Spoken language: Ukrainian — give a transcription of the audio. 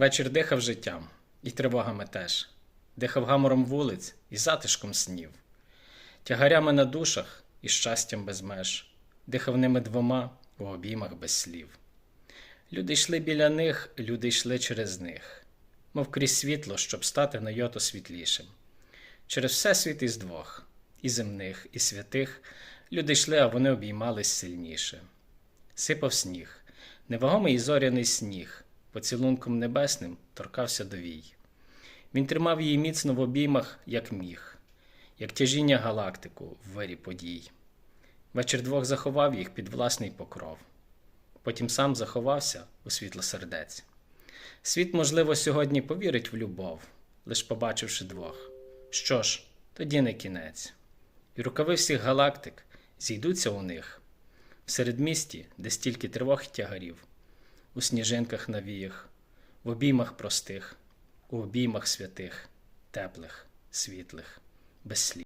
Вечір дихав життям, і тривогами теж, дихав гамором вулиць і затишком снів, тягарями на душах і щастям без меж, дихав ними двома у обіймах без слів. Люди йшли біля них, люди йшли через них, мов крізь світло, щоб стати на йоту світлішим. Через всесвіт із двох, і земних, і святих, люди йшли, а вони обіймались сильніше. Сипав сніг, невагомий і зоряний сніг, поцілунком небесним торкався до вій. Він тримав її міцно в обіймах, як міг, як тяжіння галактику в вирі подій. Вечір двох заховав їх під власний покров. Потім сам заховався у світло сердець. Світ, можливо, сьогодні повірить в любов, лиш побачивши двох. Що ж, тоді не кінець. І рукави всіх галактик зійдуться у них в середмісті, де стільки тривог і тягарів, у сніжинках навіях, в обіймах простих, у обіймах святих, теплих, світлих, без слів.